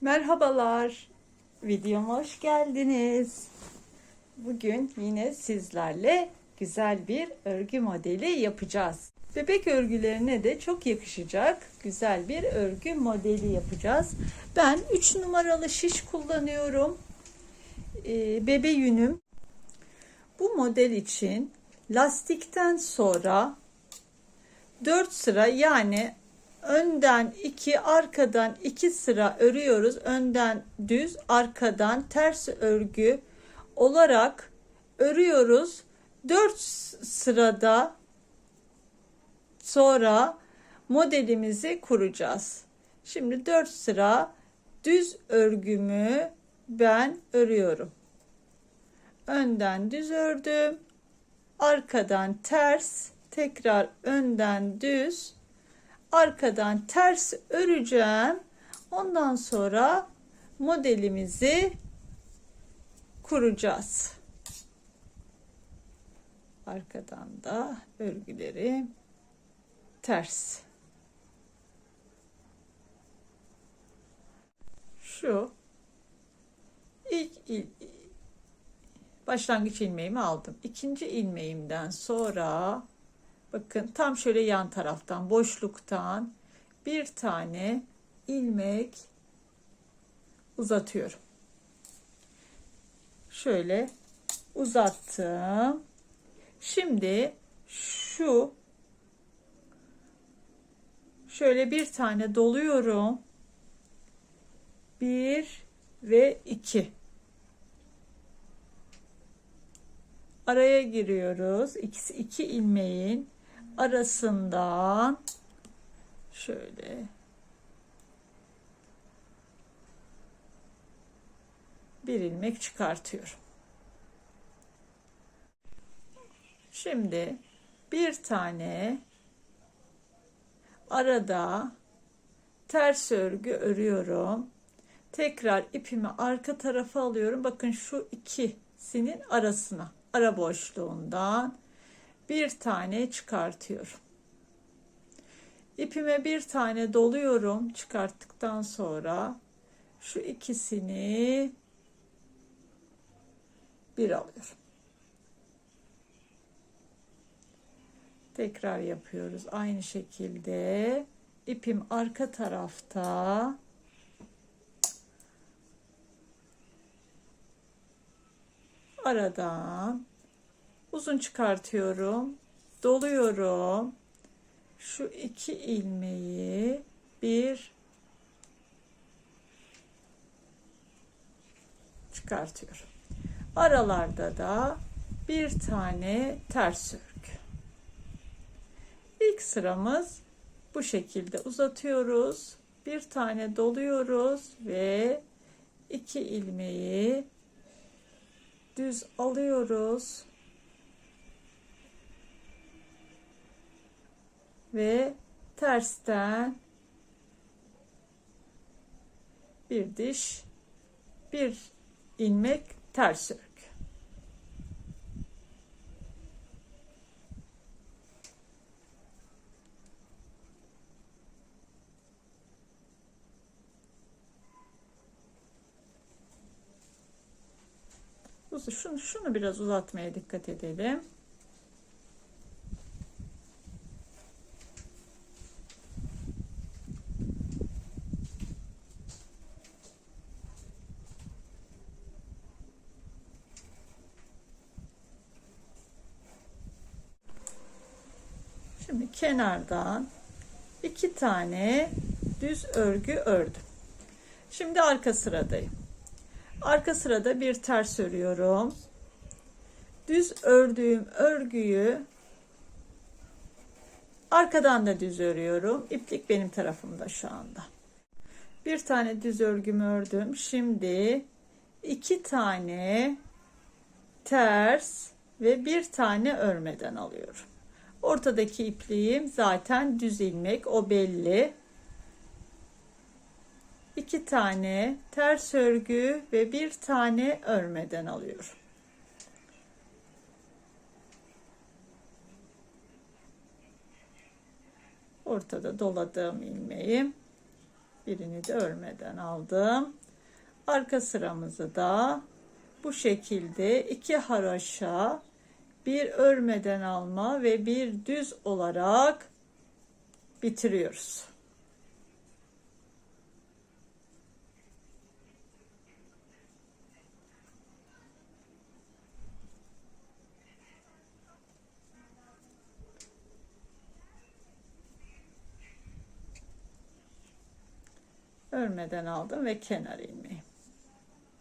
Merhabalar. Videoma hoş geldiniz. Bugün yine sizlerle güzel bir örgü modeli yapacağız. Bebek örgülerine de çok yakışacak güzel bir örgü modeli yapacağız. Ben 3 numaralı şiş kullanıyorum. Ee, bebe yünüm. Bu model için lastikten sonra 4 sıra yani önden 2 arkadan 2 sıra örüyoruz. Önden düz arkadan ters örgü olarak örüyoruz. 4 sırada sonra modelimizi kuracağız. Şimdi 4 sıra düz örgümü ben örüyorum. Önden düz ördüm. Arkadan ters, tekrar önden düz, arkadan ters öreceğim. Ondan sonra modelimizi kuracağız. Arkadan da örgüleri ters. Şu ilk il, başlangıç ilmeğimi aldım. İkinci ilmeğimden sonra bakın tam şöyle yan taraftan boşluktan bir tane ilmek uzatıyorum. Şöyle uzattım. Şimdi şu şöyle bir tane doluyorum. Bir ve iki. Araya giriyoruz. İkisi iki ilmeğin arasından şöyle bir ilmek çıkartıyorum. Şimdi bir tane arada ters örgü örüyorum. Tekrar ipimi arka tarafa alıyorum. Bakın şu ikisinin arasına, ara boşluğundan bir tane çıkartıyorum. İpime bir tane doluyorum. Çıkarttıktan sonra şu ikisini bir alıyorum. Tekrar yapıyoruz. Aynı şekilde ipim arka tarafta. Aradan uzun çıkartıyorum. Doluyorum. Şu iki ilmeği bir çıkartıyorum. Aralarda da bir tane ters örgü. İlk sıramız bu şekilde uzatıyoruz. Bir tane doluyoruz ve iki ilmeği düz alıyoruz. Ve tersten bir diş, bir ilmek ters örgü. Şunu, şunu biraz uzatmaya dikkat edelim. Şimdi kenardan iki tane düz örgü ördüm. Şimdi arka sıradayım. Arka sırada bir ters örüyorum. Düz ördüğüm örgüyü arkadan da düz örüyorum. İplik benim tarafımda şu anda. Bir tane düz örgümü ördüm. Şimdi iki tane ters ve bir tane örmeden alıyorum. Ortadaki ipliğim zaten düz ilmek o belli. İki tane ters örgü ve bir tane örmeden alıyorum. Ortada doladığım ilmeği Birini de örmeden aldım. Arka sıramızı da bu şekilde iki haraşa bir örmeden alma ve bir düz olarak bitiriyoruz. örmeden aldım ve kenar ilmeği.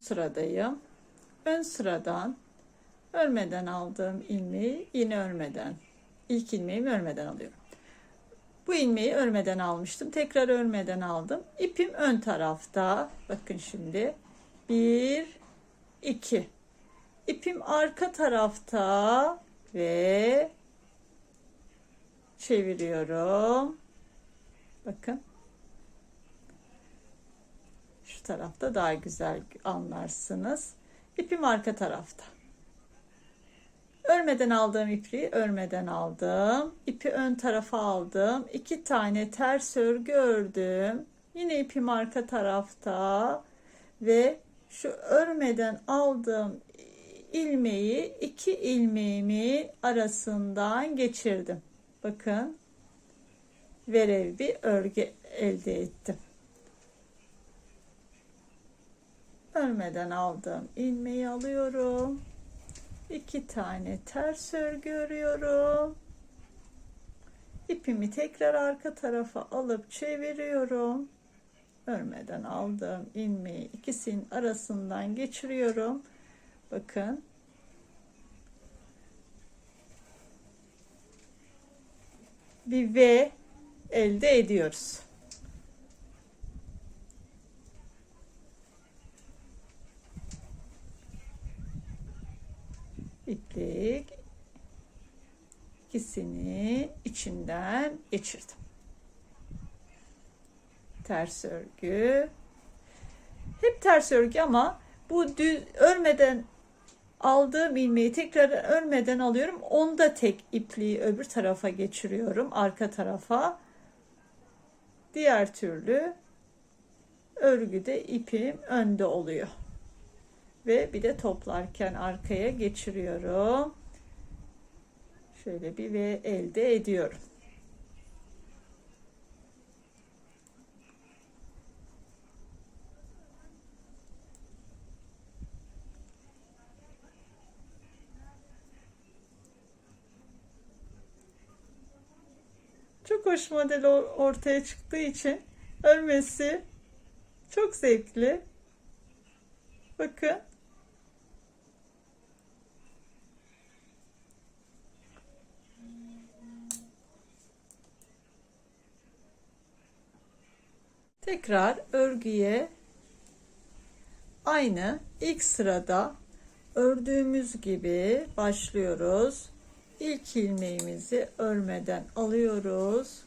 Sıradayım. Ön sıradan örmeden aldığım ilmeği yine örmeden ilk ilmeğimi örmeden alıyorum. Bu ilmeği örmeden almıştım. Tekrar örmeden aldım. İpim ön tarafta. Bakın şimdi. 1 2 İpim arka tarafta ve çeviriyorum. Bakın şu tarafta daha güzel anlarsınız. İpim arka tarafta. Örmeden aldığım ipi örmeden aldım. İpi ön tarafa aldım. İki tane ters örgü ördüm. Yine ipim arka tarafta ve şu örmeden aldığım ilmeği iki ilmeğimin arasından geçirdim. Bakın verev bir örgü elde ettim. örmeden aldığım ilmeği alıyorum. İki tane ters örgü örüyorum. İpimi tekrar arka tarafa alıp çeviriyorum. Örmeden aldığım ilmeği ikisinin arasından geçiriyorum. Bakın. Bir V elde ediyoruz. iplik ikisini içinden geçirdim. Ters örgü. Hep ters örgü ama bu düz örmeden aldığım ilmeği tekrar örmeden alıyorum. Onda tek ipliği öbür tarafa geçiriyorum. Arka tarafa. Diğer türlü örgüde ipim önde oluyor ve bir de toplarken arkaya geçiriyorum. Şöyle bir ve elde ediyorum. Çok hoş model ortaya çıktığı için örmesi çok zevkli. Bakın. Tekrar örgüye aynı ilk sırada ördüğümüz gibi başlıyoruz. İlk ilmeğimizi örmeden alıyoruz.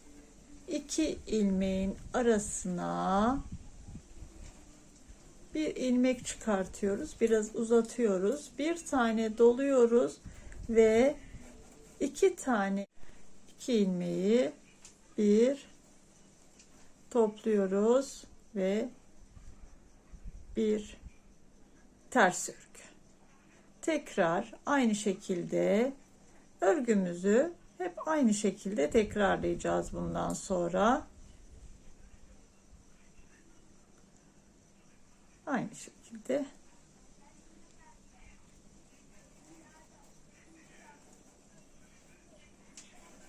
İki ilmeğin arasına bir ilmek çıkartıyoruz. Biraz uzatıyoruz. Bir tane doluyoruz ve iki tane iki ilmeği bir topluyoruz ve bir ters örgü. Tekrar aynı şekilde örgümüzü hep aynı şekilde tekrarlayacağız bundan sonra. Aynı şekilde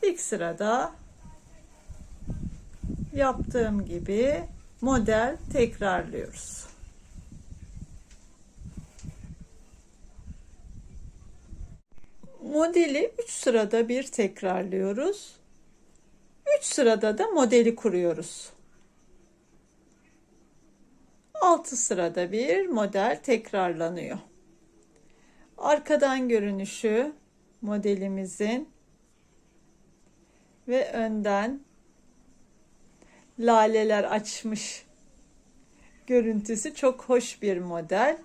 ilk sırada yaptığım gibi model tekrarlıyoruz. Modeli 3 sırada bir tekrarlıyoruz. 3 sırada da modeli kuruyoruz. 6 sırada bir model tekrarlanıyor. Arkadan görünüşü modelimizin ve önden laleler açmış görüntüsü çok hoş bir model.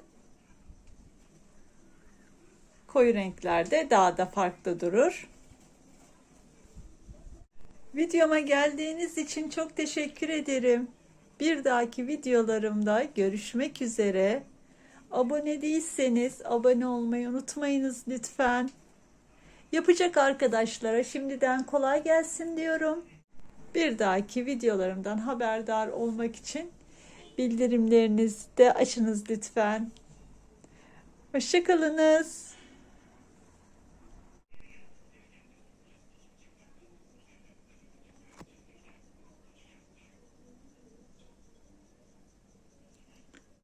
Koyu renklerde daha da farklı durur. Videoma geldiğiniz için çok teşekkür ederim. Bir dahaki videolarımda görüşmek üzere. Abone değilseniz abone olmayı unutmayınız lütfen. Yapacak arkadaşlara şimdiden kolay gelsin diyorum. Bir dahaki videolarımdan haberdar olmak için bildirimlerinizi de açınız lütfen. Hoşçakalınız.